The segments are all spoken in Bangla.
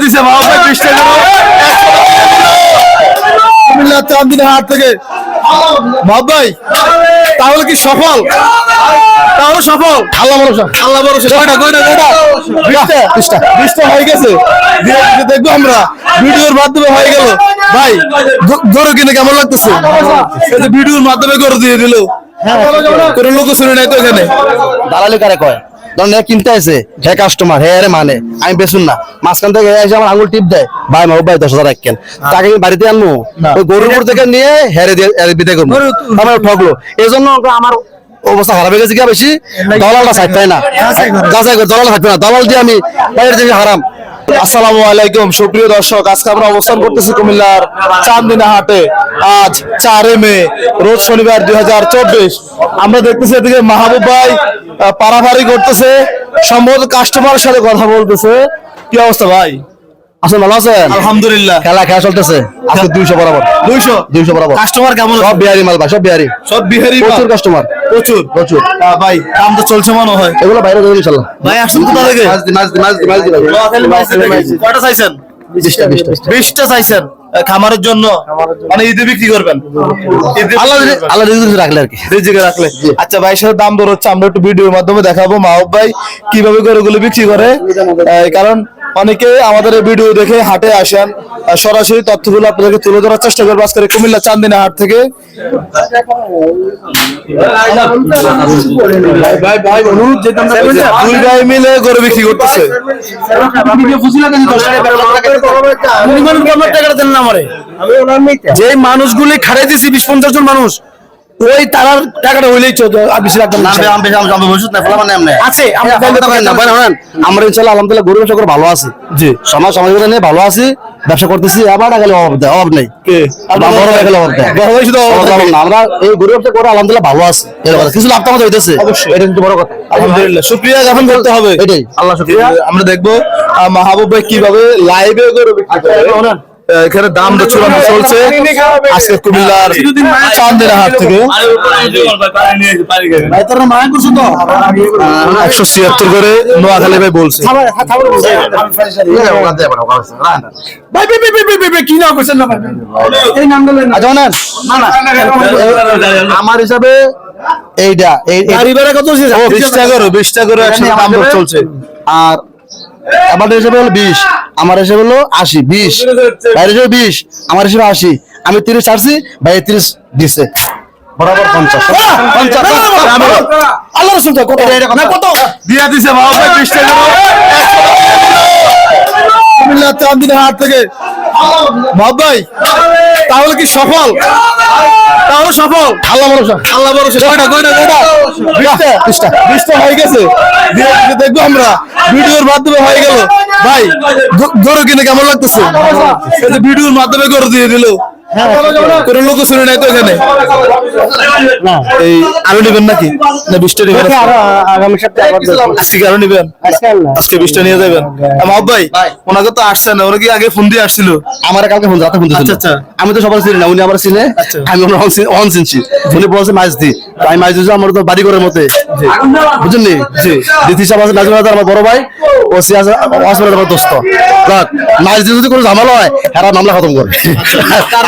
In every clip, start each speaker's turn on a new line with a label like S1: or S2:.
S1: দিছে কুমিল্লা চান্দিনা হাট থেকে। ভাই তাহলে কি সফল? তাহলে সফল। আল্লাহ ভরসা। আল্লাহ ভরসা। কয়টা কয়টা কয়টা? বিশটা বিশটা। বিশটা হয়ে গেছে। ধীরে ধীরে দেখব আমরা। ভিডিওর মাধ্যমে হয়ে গেল। ভাই গরু কিনে কেমন লাগতেছে? ভিডিওর মাধ্যমে গরু দিয়ে দিল। কোনো লোক শুনে নাই তো এখানে।
S2: দালালি কারে কয়? ধরেন কিনতে আছে হে কাস্টমার হে আরে মানে আমি বেচুন না মাঝখান থেকে এসে আমার আঙুল টিপ দেয় ভাই মা ভাই দশ হাজার রাখেন তাকে আমি বাড়িতে আনব ওই গরুর উপর থেকে নিয়ে হেরে দিয়ে বিদায় করব আমার ঠকলো এই জন্য আমার অবস্থা খারাপ হয়ে গেছে কি বেশি দলালটা সাইড পায় না যাচাই করে দলাল থাকবে না দলাল দিয়ে আমি বাইরে থেকে হারাম
S1: আসসালামু আলাইকুম। সুপ্রিয় দর্শক আজকে আমরা অবস্থান করতেছি কুমিল্লার চান্দিনা হাটে আজ চারে মে রোজ শনিবার দুই হাজার চব্বিশ। আমরা দেখতেছি এদিকে মাহবুব ভাই পারাভারি করতেছে সম্ভবত কাস্টমারের সাথে কথা বলতেছে। কি অবস্থা ভাই?
S2: আসলে ভালো আছেন?
S1: আলহামদুলিল্লাহ।
S2: খেলা খেলা চলতেছে? আজকে দুইশো বরাবর।
S1: দুইশো?
S2: দুইশো বরাবর।
S1: কাস্টমার কেমন
S2: সব বিহারি মাল ভাই সব বিহারি।
S1: সব বিহারি
S2: প্রচুর কাস্টমার
S1: প্রচুর
S2: প্রচুর।
S1: ভাই দাম তো চলছে মনে হয়।
S2: এগুলো বাইরে দেবেন ইনশাল্লাহ।
S1: ভাই আসুন কোথা থেকে?
S2: মাছ দি মাছ।
S1: কয়টা চাইছেন?
S2: বিশটা
S1: চাইছেন খামারের জন্য? মানে ঈদে বিক্রি করবেন?
S2: আল্লাহ রিজিক রাখলে আর কি।
S1: রিজিকে রাখলে। আচ্ছা ভাই সাথে দাম দর হচ্ছে আমরা একটু ভিডিওর মাধ্যমে দেখাবো। মাহবুব ভাই কীভাবে করে ওগুলো বিক্রি করে? কারণ অনেকে আমাদের এই ভিডিও দেখে হাটে আসেন। আর সরাসরি তথ্যগুলো আপনাদেরকে তুলে ধরার চেষ্টা করব আজকে কুমিল্লা চান্দিনা হাট থেকে। দুই ভাই মিলে গরু বিক্রি করতেছে। যে মানুষগুলি খাড়াই দিছি বিশ পঞ্চাশ জন মানুষ ওই তারার টাকাটা হইলেই আর বেশি লাগবে না। আছে, আমরা
S2: ইনশাল্লাহ আলহামদুলিল্লাহ গরু ব্যবসা করে ভালো আছি।
S1: জি।
S2: সমাজ নিয়ে ভালো আছি ব্যবসা করতেছি আবার অভাব দেয় অভাব নেই। আমরা এই গরু ব্যবসা করে আলহামদুলিল্লাহ ভালো আছি। কিছু লাভ আমাদের হইতেছে। এটা কিন্তু বড় কথা।
S1: আলহামদুলিল্লাহ। করতে হবে।
S2: এটাই। আল্লাহ শুক্রিয়া।
S1: আমরা দেখব মাহবুব ভাই কীভাবে লাইভে গরু বিক্রি করে। আহ, এখানে দাম তো চূড়ান্ত চলছে আজকে কুমিল্লার চান্দিনা হাট থেকে একশো ছিয়াত্তর করে নোয়াখালী ভাই বলছে?
S2: আচ্ছা আমার হিসাবে এইটা
S1: বিশ টাকা করে, বিশ টাকা দাম চলছে
S2: আর আমাদের হিসেবে হলো বিশ আমার হিসেবে হলো আশি বিশ। বাইরে হিসেবে বিশ আমার হিসেবে আশি। আমি তিরিশ ছাড়ছি ভাই তিরিশ দিচ্ছে বরাবর পঞ্চাশ। পঞ্চাশ
S1: আল্লাহ রসুল কত? দিয়া দিছে মাহবুব ভাই বিশ টাকা করে। কুমিল্লা চান্দিনা হাট থেকে। মাহবুব ভাই তাহলে কি সফল? তাহলে সফল।
S2: আল্লাহ ভরসা।
S1: আল্লাহ ভরসা। কয়টা কয়টা কয়টা বিশটা বিশটা। বিশটা হয়ে গেছে। দেখব আমরা। ভিডিওর মাধ্যমে হয়ে গেল। ভাই গরু কিনে কেমন লাগতেছে? ভিডিওর মাধ্যমে গরু দিয়ে দিল। কোনো লোক শুনে নাই তো এখানে। এই আরও নিবেন নাকি? না বিশটা নিবেন
S2: আগামী সপ্তাহে
S1: আজকে আরও নিবেন? আজকে বিশটা নিয়ে যাবেন। ভাই ওনাকে তো আসছেন না ওরা কি আগে ফোন দিয়ে আসছিল।
S2: আমার কালকে ফোন রাতে ফোন দিয়েছিল।
S1: আচ্ছা, আচ্ছা।
S2: আমি তো সবাই চিনি না উনি আমার চিনে
S1: আচ্ছা।
S2: আমি অন চিনছি উনি বলছে মাছ দি। তো আমি দিয়েছি আমার তো বাড়ি ঘরের মতে বুঝলেন জি। দিতি সাহেব আছে নাজমুল আমার বড় ভাই। ও আমার দোস্ত। যাক, দিয়ে যদি কোনো ঝামেলা হয় হেরা মামলা খতম করে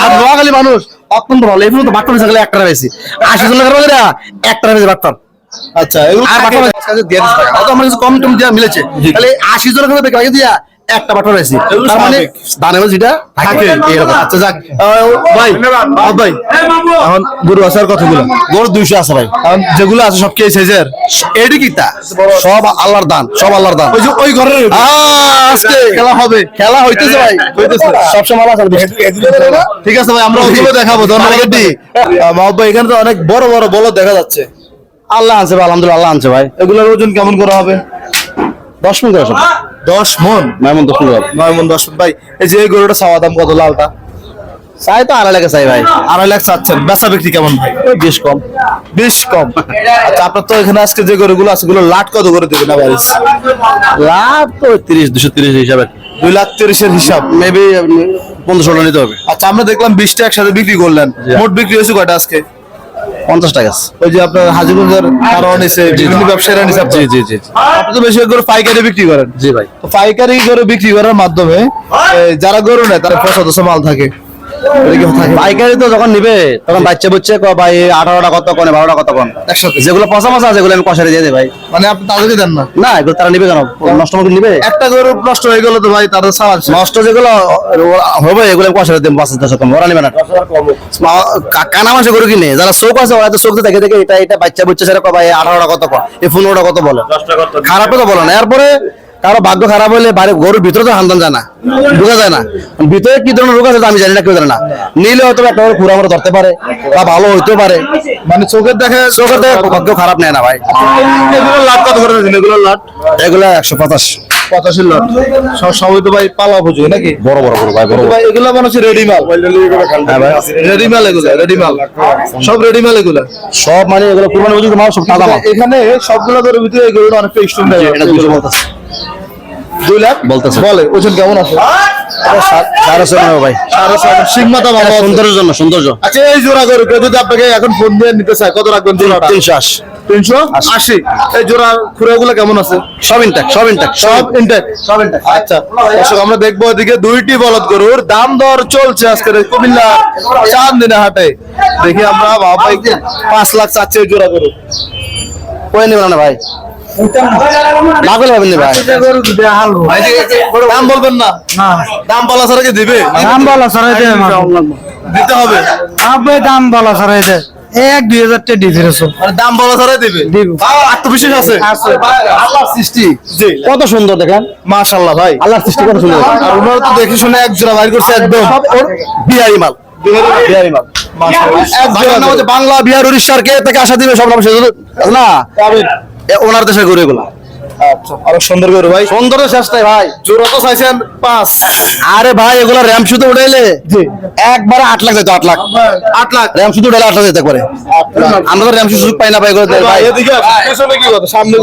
S2: আর নোয়াখালী মানুষ অত্যন্ত ভালো। এই পর্যন্ত বাট্টার হিসেবে একটা পেয়েছি আশি জন লোকের একটা বাট্টার
S1: আচ্ছা
S2: আর
S1: থাকে।
S2: দিয়ে? দিচ্ছে আমার কিছু কম টম দেওয়া মিলেছে। তাহলে আশি জনের বেকার দিয়া একটা তার মানে মধ্যে যেটা থাকে এরকম
S1: আচ্ছা যাক ভাই ভাই এখন গরু আসার কথাগুলো
S2: গরু দুইশো আছে ভাই
S1: এখন যেগুলো আছে সব কে সাইজের
S2: এটি কি তা সব আল্লাহর দান সব আল্লাহর দান
S1: ওই যে ওই ঘরের
S2: আজকে
S1: খেলা হবে
S2: খেলা হইতেছে ভাই
S1: হইতেছে।
S2: সবসময় আল্লাহ আছে
S1: ঠিক আছে ভাই আমরা ওগুলো দেখাবো ধন্যবাদ। ভাই এখানে তো অনেক বড় বড় বলদ দেখা যাচ্ছে
S2: আল্লাহ আনছে ভাই আলহামদুলিল্লাহ আল্লাহ আনছে ভাই
S1: এগুলোর ওজন কেমন করা হবে
S2: দশ মিনিট আসো
S1: দশ মন?
S2: মেমন দশ মিনিট
S1: নয় মন দশ মণ। ভাই এই যে এই গরুটা চাওয়া দাম কত লালটা?
S2: চাই তো আড়াই লাগে চাই ভাই।
S1: আড়াই লাখ চাচ্ছেন। বেচা বিক্রি কেমন ভাই?
S2: বেশ কম।
S1: বেশ কম। আচ্ছা আপনার তো এখানে আজকে যে গরুগুলো আছে গুলো লাট কত করে দেবেন আবার
S2: লাভ তো তিরিশ দুশো তিরিশ হিসাবে।
S1: দুই লাখ তিরিশের হিসাব।
S2: মেবি পনেরোশো নিতে হবে।
S1: আচ্ছা আমরা দেখলাম বিশটা একসাথে বিক্রি করলেন। মোট বিক্রি হয়েছে কয়টা আজকে?
S2: পঞ্চাশ টাকা
S1: ওই যে আপনার হাজিগঞ্জের কারণ নিছে বিভিন্ন ব্যবসায়ীরা নিছে
S2: জি জি জি
S1: আপনি তো বেশি করে পাইকারি বিক্রি করেন।
S2: জি ভাই।
S1: তো পাইকারি করে বিক্রি করার মাধ্যমে যারা গরু নেয় তারা পঁচাদশ মাল থাকে।
S2: পাইকারি তো যখন নিবে তখন বাচ্চা বুচ্ছে ভাই আঠারোটা কত কোনে বারোটা কত কোন? যেগুলো পচা মশা আছে আমি কষারে দিয়ে দিই ভাই।
S1: মানে আপনি তাদেরকে দেন না?
S2: না এগুলো তারা নিবে কেন? নষ্ট মতো নিবে?
S1: একটা গরু নষ্ট হয়ে গেল তো ভাই তাদের সালাদ
S2: নষ্ট যেগুলো হবে এগুলো আমি কষারে দিই পাঁচ দশ ওরা নিবে না। কানা মাসে গরু কিনে যারা চোখ আছে ওরা তো চোখ দেখে দেখে এটা এটা বাচ্চা বুচ্ছে সেটা ক ভাই আঠারোটা কত কন এই পনেরোটা কত বলে? খারাপে তো বলে না। এরপরে কারও ভাগ্য খারাপ হলে বাইরে গরুর ভিতরে তো হান্দান যায় না ঢুকা যায় না। ভিতরে কি ধরনের রোগ আছে আমি জানি না কেউ জানে না। নিলে হয়তো একটা খুঁড়া মরা ধরতে পারে বা ভালো হইতে পারে।
S1: মানে চোখের দেখে
S2: চোখের থেকে ভাগ্য খারাপ নেয় না ভাই।
S1: এগুলো লাভ কত করে এগুলো লাট?
S2: এগুলো একশো পঁচাশ।
S1: পঁচাশি লাট। সবই তো ভাই পালা বুঝো নাকি?
S2: বড় বড় বড় ভাই বড়
S1: ভাই এগুলো মনে হচ্ছে রেডি মাল
S2: হ্যাঁ
S1: রেডি মাল এগুলো রেডি মাল সব রেডি মাল এগুলো?
S2: সব মানে এগুলো মাল সব মাল।
S1: এখানে সবগুলো গরুর ভিতরে গরুটা অনেকটা
S2: এটা দুশো
S1: দুই লাখ?
S2: বলতেছে।
S1: বলে ওজন কেমন আছে?
S2: সাড়ে ছয় নেব ভাই।
S1: সাড়ে ছয় সিংমাতা ভালো
S2: সৌন্দর্যের জন্য সৌন্দর্য।
S1: আচ্ছা এই জোড়া গরু কেউ যদি আপনাকে এখন ফোন দিয়ে নিতে চায় কত রাখবেন জোড়াটা?
S2: তিনশো আশি।
S1: তিনশো আশি। এই জোড়া খুঁড়াগুলো কেমন আছে?
S2: সব ইনটেক সব ইনটেক
S1: সব ইনটেক সব ইনটেক আচ্ছা দর্শক আমরা দেখব এদিকে দুইটি বলদ গরুর দাম দর চলছে আজকের এই কুমিল্লা চার দিনে হাটে। দেখি আমরা বাবাই পাঁচ লাখ চাচ্ছে জোড়া গরু।
S2: কই নেবেন না ভাই। না পাবেন না ভাই?
S1: দাম বলবেন না। দাম বলা ছাড়া কি দিবে?
S3: দাম বলা সরাই দে
S1: দিতে হবে।
S3: আবে দাম বলা সরাই দে এক দুই হাজার টাকা ডিফারেন্স
S1: দাম বলা ছাড়াই দিবে। আত্মবিশ্বাস আছে।
S2: আল্লাহর সৃষ্টি। কত সুন্দর দেখেন।
S1: মাশাল্লাহ ভাই।
S2: আল্লাহর সৃষ্টি কত সুন্দর।
S1: আর ওনারা তো দেখে শুনে এক জোড়া বাইর করছে একদম
S2: বিহারি মাল। বিহারি মাল।
S1: এক জোড়া
S2: বাংলা বিহার উড়িষ্যার কে থেকে আশা দিবে সব নাম না। ওনার দেশের গরু এগুলা
S1: আচ্ছা সুন্দর ভাই।
S2: সুন্দর শেষ নাই ভাই।
S1: জোড়া তো চাইছেন পাঁচ।
S2: আরে ভাই এগুলা র্যাম শুধু উঠাইলে? একবারে আট লাখ যেত আট লাখ।
S1: আট লাখ?
S2: র্যাম শুধু উঠাইলে আট লাখ যেতে পারে। আমরা তো র্যাম শুধু পাই না ভাই এগুলো
S1: সামনে?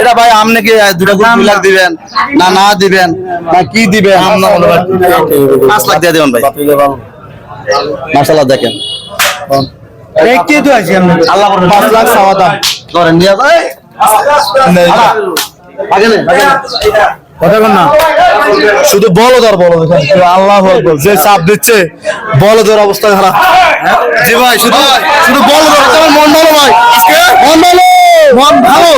S2: এটা আপনি কি দুটা দুই লাখ দিবেন না না দিবেন না কি দিবেন পাঁচ লাখ দিয়ে দিবেন ভাই। দেখেন। আল্লাহ
S1: পাঁচ লাখ দাম।
S2: ধরেন নিয়ে
S1: না শুধু বলো ধর বলো আল্লাহ যে চাপ দিচ্ছে বলো ধর অবস্থা খারাপ। জি ভাই শুধু শুধু বলো ধর তোমার মন ভালো ভাই? আজকে? মন ভালো। মন ভালো?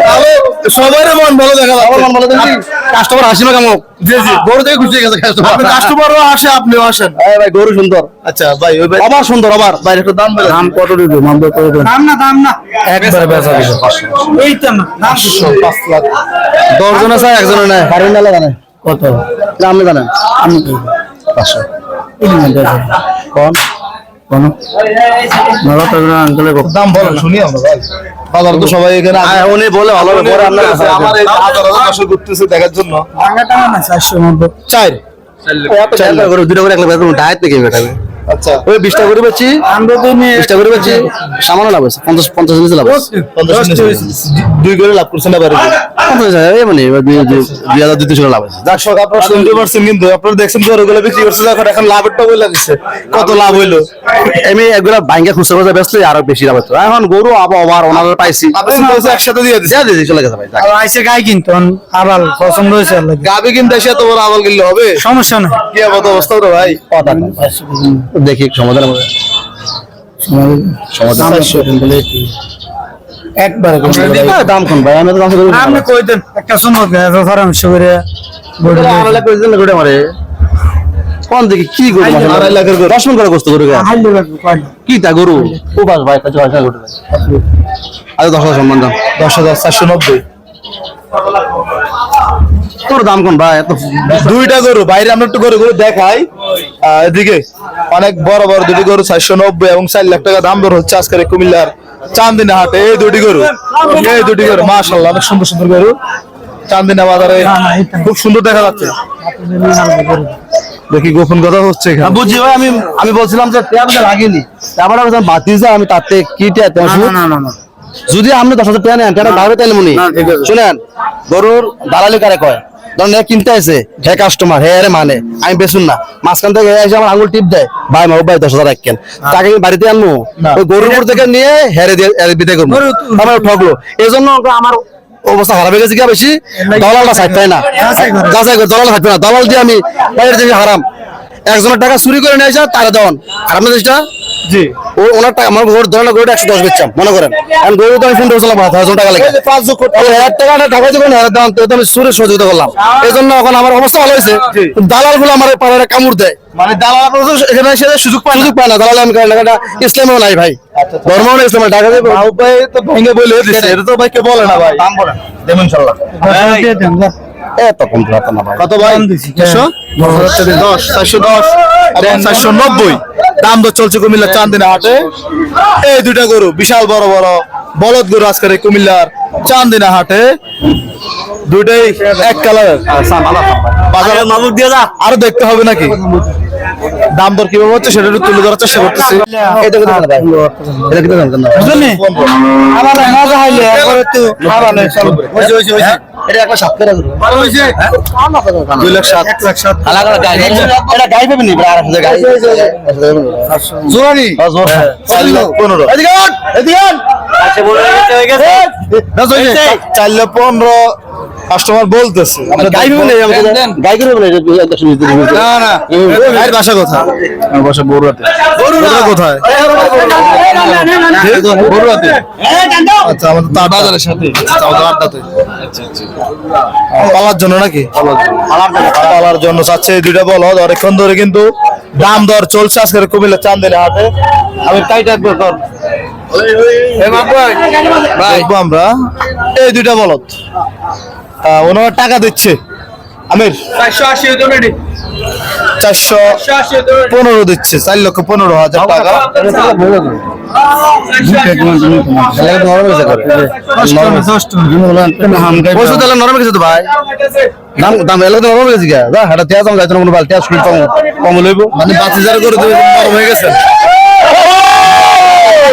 S1: তাহলে সবাই মন ভালো দেখা
S2: মন ভালো দেখি। কাস্টমার হাসি না কেমন
S1: জি জি।
S2: গরু থেকে খুশি গেছে কাস্টমার
S1: আপনি কাস্টমারও আসে আপনিও আসেন।
S2: এই ভাই গরু সুন্দর।
S1: আচ্ছা ভাই ওই ভাই
S2: আবার সুন্দর আবার।
S1: ভাই একটু দাম বলে
S2: দাম কত দিবে? দাম কত দিবে
S3: দাম না দাম না।
S1: একবারে বেচা দিবে।
S3: এই তো না দাম
S1: পাঁচ লাখ।
S2: দশ জনে চাই একজনে নেয়। কারণ না জানে। কত? না আপনি জানেন আমি পাঁচশো। কোন? কোন নগদ আঙ্কেলে
S1: দাম বলো শুনি আমরা ভাই বাজার তো সবাই এখানে
S2: উনি বলে ভালো পরে আপনার
S1: আমার এই হাজার হাজার দর্শক ঘুরতেছে দেখার জন্য
S3: টাকা টাকা না চারশো মধ্যে
S1: চার
S2: চার করে দুটো করে একটা ডায়েট থেকে বেটাবে
S1: আচ্ছা।
S2: ওই বিশটা করে বেচি।
S3: আমরা তো
S2: বিশটা করে বেচি। সামান্য লাভ আছে পঞ্চাশ পঞ্চাশ নিচে লাভ আছে
S1: দুই করে লাভ করছেন এবারে
S2: পঞ্চাশ হাজার মানে দুই দুই দুই হাজার দুই তিনশো লাভ আছে
S1: দর্শক আপনারা শুনতে পারছেন কিন্তু আপনারা দেখছেন যে ওগুলো বিক্রি করছে এখন এখন লাভেরটা বলে দিচ্ছে। কত লাভ হইল?
S2: আমি এগুলা ব্যাংকে খুচরা খুচরা বেচলে আরও বেশি লাভ হতো। এখন গরু আবার আবার ওনাদের পাইছি।
S1: আপনি একসাথে দিয়ে দিচ্ছে
S2: যা দিদি চলে গেছে ভাই
S3: আইসে গাই কিন্তু আবার পছন্দ হয়েছে
S1: গাবি কিনতে এসে এত বড় আবাল কিনলে হবে?
S3: সমস্যা নাই।
S1: কি অবস্থা তো ভাই?
S2: কথা। দেখি সমাধান হবে? সমাধান
S3: একবারে
S2: দাম কম। ভাই আমি তো দাম কম
S3: আপনি কই দেন? একটা সময় পরামর্শ করে
S2: মারে। কোন দিকে কি গরু মাশাআল্লাহ?
S1: আড়াই লাখের গরু।
S2: দশ করে গোস্ত গরু গায়ে।
S3: হাইলে লাগবে কয়টা?
S2: কি তা গরু? উপাস ভাই কাছে গরু আজ দশ হাজার সম্মান দাম
S1: দশ হাজার চারশো নব্বই।
S2: তোর দাম কোন ভাই এত
S1: দুইটা গরু বাইরে আমরা একটু গরু গরু দেখাই। এদিকে অনেক বড় বড় দুটি গরু চারশো নব্বই এবং চার লাখ টাকা দাম দর হচ্ছে আজকের কুমিল্লার চান্দিনা হাটে। এই দুটি গরু এই দুটি গরু মাশাল্লাহ অনেক সুন্দর সুন্দর গরু। চান্দিনা বাজারে খুব সুন্দর দেখা যাচ্ছে। দেখি গোপন কথা হচ্ছে এখানে।
S2: বুঝছি ভাই আমি আমি বলছিলাম যে লাগেনি তারপরে আমি বাতি যা আমি তাতে কি
S3: না না না।
S2: যদি আপনি দশ হাজার টাকা নেন টাকা বাইরে তাইলে মনি শুনেন গরুর দালালি কারে কয়? ধরেন কিনতে আছে হে কাস্টমার হে আরে মানে আমি বেচুন না। মাঝখান থেকে এসে আমার আঙুল টিপ দেয় ভাই মা ভাই দশ হাজার রাখেন তাকে আমি বাড়িতে আনব। ওই গরুর উপর থেকে নিয়ে হেরে দিয়ে বিদায় করব। আমার ঠকলো। এই জন্য আমার অবস্থা খারাপ হয়ে গেছে কি বেশি? দলালটা না।
S3: যাচাই করে।
S2: দলাল থাকবে না। দলাল দিয়ে আমি বাইরের থেকে হারাম। একজনের টাকা চুরি করে নিয়ে আসা তারা দেওয়ান। না
S1: জি।
S2: ও ওনার টাকা আমার গরুর ধরেন গরুটা একশো দশ বেচলাম মনে করেন। এখন গরু তো আমি ফোন করেছিলাম পাঁচ হাজার টাকা লাগে।
S1: পাঁচ
S2: হাজার টাকাটা টাকা যখন দাম তো আমি সুরে সহযোগিতা করলাম। এই জন্য এখন আমার অবস্থা ভালো হয়েছে। দালালগুলো আমার পাড়ারে কামড় দেয়।
S1: মানে দালাল এখানে এসে সুযোগ পায়
S2: সুযোগ পায় না দালাল আমি কারণ টাকাটা ইসলামেও নাই ভাই। ধর্ম না ইসলামের টাকা দেবো
S1: মাহবুব ভাই তো ভেঙে বলে এটা তো ভাই কে বলে না ভাই।
S2: দাম দেবেন ইনশাল্লাহ। এত কম তো না ভাই।
S1: কত ভাই?
S3: দাম
S1: দশ? চারশো দশ এবং চারশো নব্বই। দাম তো চলছে কুমিল্লার চান্দিনা হাটে। এই দুইটা গরু বিশাল বড় বড়। বলদ গরু আজকের কুমিল্লার চান্দিনা হাটে। দুইটাই এক কালারের বাজারে মামুক দিয়ে যা। আরও দেখতে হবে নাকি? দাম দর কীভাবে হচ্ছে সেটা একটু তুলে ধরার চেষ্টা করতেছি।
S2: এটা না সাত করে
S1: দুই লাখ সাত।
S3: এক লাখ সাত।
S2: আলাদা আলাদা পাবেন নি আর এদিকে এদিকে।
S1: চার লাখ পনেরো কাস্টমার বলতেছে আমরা
S2: গাই
S1: দেখব।
S2: পাবেন নি আমাদের? গাই করে বলে এটা একশো বিশ দিন
S1: না না বাসা কোথায় বাসা বড়ুয়াতে বড়ুয়া কোথায় বড়ুয়াতে আচ্ছা আমাদের তার বাজারের সাথে আচ্ছা আড্ডাতে পালার জন্য নাকি পালার জন্য চাচ্ছে এই দুইটা বলো অনেকক্ষণ ধরে কিন্তু দাম দর চলছে আজকের কুমিল্লা চান্দিনী হাতে আমি টাইট একবার ধর দেখব আমরা। এই দুইটা বলত আহ, ওনারা টাকা দিচ্ছে। আমির। চারশো পনেরো দিচ্ছে চার লক্ষ পনেরো হাজার টাকা।
S2: পয়সা নরম গেছে তো ভাই। দাম দাম তো নরম গেছে গা হাটা তেজ আমি যাইতো না কোনো বাল তেজ শুনি কম কম লইব
S1: মানে বাতি যারা করে নরম হয়ে গেছে।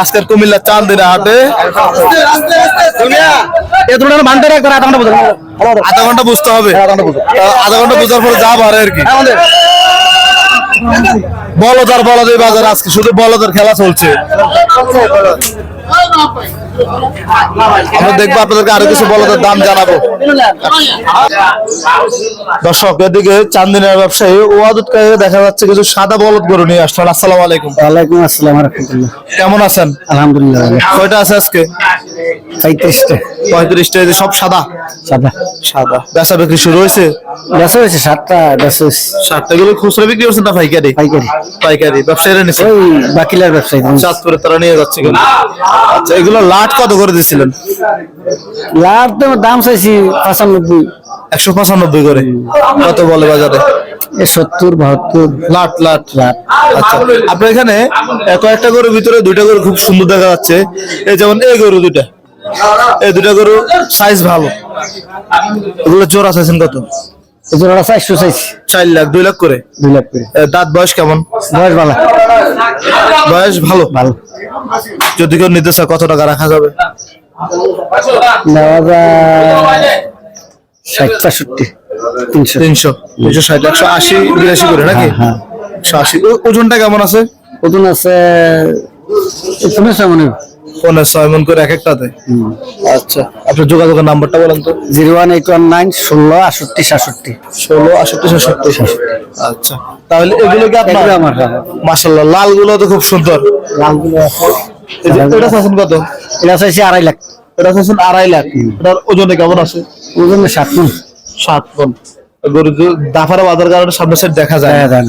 S1: আজকের কুমিল্লা চান্দিনা হাটে।
S2: আধা ঘণ্টা বুঝো।
S1: আধা ঘণ্টা বুঝতে হবে। আধা ঘণ্টা বুঝার পরে যা পারে আর কি।
S2: আমাদের।
S1: বলদার বলদের বাজার আজকে শুধু বলদের খেলা চলছে। আমরা দেখব আপনাদেরকে আরও কিছু বলদের দাম জানাব। দর্শক এদিকে চান্দিনের ব্যবসায়ী ওয়াদুদকে দেখা যাচ্ছে কিছু সাদা বলদ গরু নিয়ে আসলেন আসসালামু আলাইকুম।
S3: ওয়ালাইকুম আসসালাম
S1: কেমন আছেন?
S3: আলহামদুলিল্লাহ।
S1: কয়টা আছে আজকে?
S3: পঁয়ত্রিশটা।
S1: পঁয়ত্রিশটা এই যে সব সাদা।
S3: সাদা।
S1: সাদা। বেচা বিক্রি শুরু হয়েছে?
S3: বেচা হয়েছে সাতটা বেচা
S1: সাতটা। গুলো খুচরা বিক্রি না পাইকারি?
S3: পাইকারি।
S1: পাইকারি ব্যবসায়ীরা নিচ্ছে
S3: ওই বাকিলার ব্যবসায়ী
S1: চাঁদপুরে তারা নিয়ে যাচ্ছে কিন্তু আচ্ছা এগুলো লাট কত করে
S3: লাভ তো দাম চাইছি পঁচানব্বই।
S1: একশো পঁচানব্বই করে। কত বলে বাজারে?
S3: সত্তর বাহাত্তর।
S1: লাট লাট। আচ্ছা আপনার এখানে কয়েকটা গরুর ভিতরে দুইটা গরু খুব সুন্দর দেখা যাচ্ছে। এই যেমন এই গরু দুইটা। এই দুইটা গরু সাইজ ভালো। এগুলো জোড়া চাইছেন কত?
S3: জোড়াটা চারশো চাইছি।
S1: চার লাখ দুই লাখ করে?
S3: দুই লাখ করে।
S1: দাঁত বয়স কেমন?
S3: বয়স ভালো।
S1: বয়স ভালো?
S3: ভালো।
S1: যদি কেউ চায় কত টাকা রাখা যাবে?
S3: নেওয়া যায় ষাট পঁয়ষট্টি তিনশো।
S1: তিনশো তিনশো ষাট একশো আশি বিরাশি করে নাকি?
S3: হ্যাঁ
S1: একশো আশি। ওজনটা কেমন আছে?
S3: ওজন আছে মনে
S1: পনেরো ছয় মন করে এক একটাতে আচ্ছা আপনার যোগাযোগের নাম্বারটা বলেন তো।
S3: Zero one eight one nine ষোলো আটষট্টি সাতষট্টি।
S1: ষোলো আষট্টি সাতষট্টি। আচ্ছা তাহলে এগুলো কি আপনার?
S3: আমার হ্যাঁ।
S1: মাসাল্লাহ লালগুলো তো খুব সুন্দর।
S3: লালগুলো
S1: এটা চাচ্ছেন কত?
S3: এটা চাইছি আড়াই লাখ।
S1: এটা চাচ্ছেন আড়াই লাখ। এটার ওজনে কেমন আছে?
S3: ওজন সাত মন।
S1: সাত মন। গরু দাফারা বাজার কারণে সামনে সাইড দেখা যায়
S3: হ্যাঁ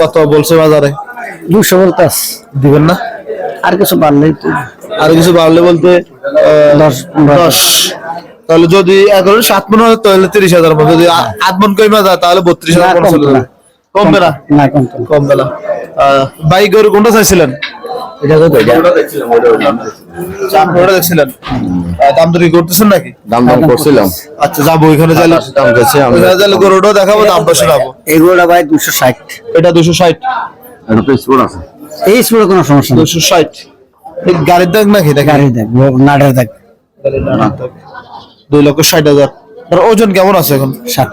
S1: কত বলছে বাজারে?
S3: দুশো বলতে
S1: দিবেন না?
S3: আর কিছু বাড়লেই তো
S1: আর কিছু বাড়লে বলতে
S3: দশ
S1: দশ। তাহলে যদি এগারো সাত মন হয় তাহলে তিরিশ হাজার মন যদি আট মন কমে যায় তাহলে বত্রিশ হাজার
S3: কমবে না।
S1: কমবে না। কমবে। বাইক গরু কোনটা চাইছিলেন? দাম দর করতেছেন নাকি?
S2: দাম দাম করছিলাম।
S1: আচ্ছা যাব ওইখানে যাইলে
S2: দাম
S1: দেখাবো দামটা শোনাবো।
S3: এগুলো ভাই দুশো ষাট।
S1: এটা দুশো ষাট।
S2: এটা আছে?
S3: এই স্কুলে কোনো সমস্যা নেই।
S1: দুশো ষাট। গাড়ির দাগ নাকি? গাড়ির
S3: গাড়ি দেখ নাটের দেখ
S1: দুই লক্ষ ষাট হাজার। ওজন কেমন আছে এখন?
S3: সাত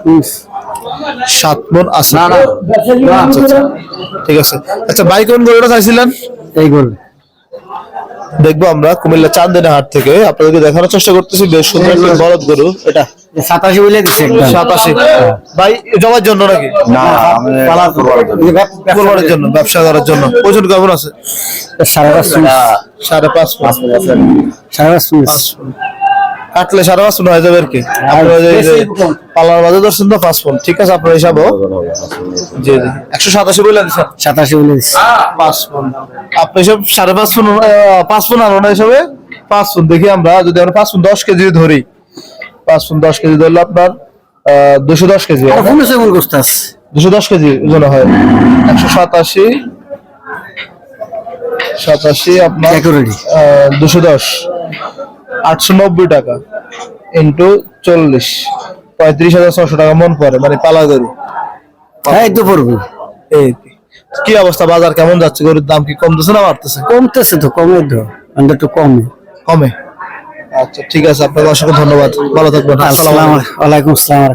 S1: সাত মন আছে। আচ্ছা আচ্ছা। ঠিক আছে। আচ্ছা বাইক কোন গরুটা চাইছিলেন?
S3: এইগুলো
S1: দেখব আমরা কুমিল্লা চান্দিনা হাট থেকে। আপনাদেরকে দেখানোর চেষ্টা করতেছি বেশ সুন্দর একটা বলদ গরু এটা।
S3: সাতাশি বলে দিচ্ছে
S1: সাতাশি। ভাই জমার জন্য নাকি?
S2: না
S3: পালার
S1: কোরবানির জন্য। ব্যবসা করার জন্য ওজন কেমন আছে?
S3: সাড়ে পাঁচ
S1: সাড়ে পাঁচ।
S3: সাড়ে পাঁচ।
S1: কাটলে সাড়ে পাঁচ মণ হয়ে যাবে আর কি। আপনারা যে- পাল্লার বাজে ধরছেন তো পাঁচ মণ। ঠিক আছে আপনার হিসাবও। জি জি। একশো সাতাশি বলে দিচ্ছেন।
S3: সাতাশি বলে দিচ্ছে।
S1: পাঁচ ফোন আপনি সব সাড়ে পাঁচ ফোন পাঁচ ফোন আনো না হিসাবে? পাঁচ ফোন দেখি আমরা যদি আমরা পাঁচ ফোন দশ কেজি ধরি পাঁচ ফোন দশ কেজি ধরলে আপনার দুশো দশ কেজি দুশো দশ কেজি ওজন হয়। একশো সাতাশি সাতাশি আপনার। দুশো দশ। আটশো নব্বই টাকা ইন্টু চল্লিশ। পঁয়ত্রিশ হাজার ছশো টাকা মন পড়ে মানে পালা গরু।
S3: এই তো পড়বে
S1: এই কি। অবস্থা বাজার কেমন যাচ্ছে? গরুর দাম কি কমতেছে না বাড়তেছে?
S3: কমতেছে তো কমে তো আমাদের একটু কমে।
S1: কমে। আচ্ছা ঠিক আছে আপনাকে অসংখ্য ধন্যবাদ। ভালো থাকবেন। আসসালামু আলাইকুম।
S3: আসসালাম